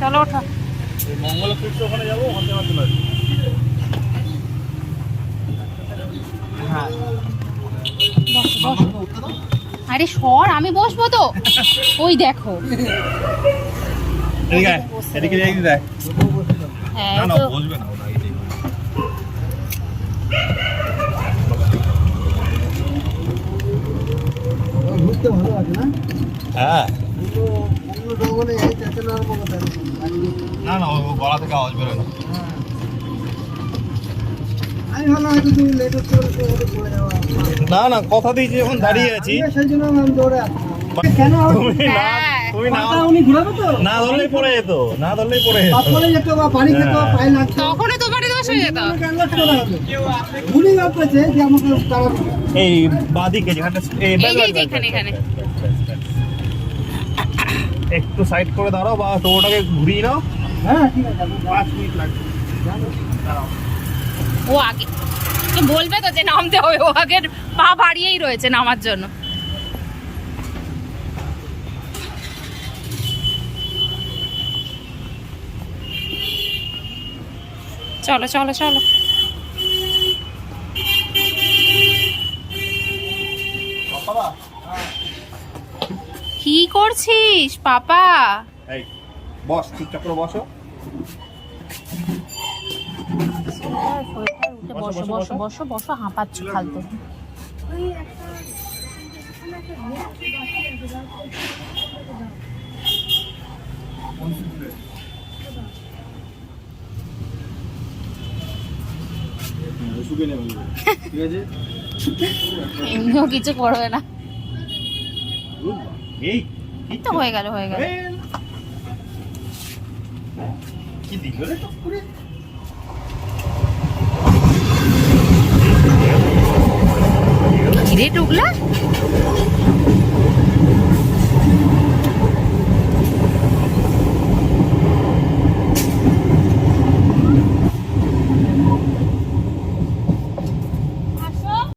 চলো ওঠো। হ্যাঁ বসো। আরে সর আমি বসবো তো। ওই দেখো। হ্যাঁ। ঘুরতে ভালো না? হ্যাঁ। না না ও গলা থেকে আওয়াজ বেরোয় না। না না কথা দিয়েছি যখন দাঁড়িয়ে আছি। না হ্যাঁ। ধরলেই পড়ে যেত না ধরলেই পড়ে যেত। পাপড়ে যেত বা পানি খেত হ্যাঁ। পায়ে লাগতো তখনই তোমারই দোষ হয়ে যেত। ক্যানভাস করা হবে উনি ভাবতেছে যে আমাকে এই বাদিকে যেখানটা এই এই যে, এই যে এখানে, এখানে। একটু সাইড করে দাঁড়াও বা টোটোটাকে ঘুরিয়ে নাও। হ্যাঁ? ও আগে বলবে তো যে নামতে হবে। ও আগে পা বাড়িয়েই রয়েছে নামার জন্য। চলো চলো চলো। কি করছিস পাপা? এই বস চুপচাপ করে বসো। বসো বসো বসো বসো হাঁপাচ্ছ ফালতু। শুকে নেবে। ঠিক আছে? এমনিও কিছু করবে না। এই তো হয়ে গেল হয়ে গেল। কি দিল রে টপ করে ঘিরে টুকলা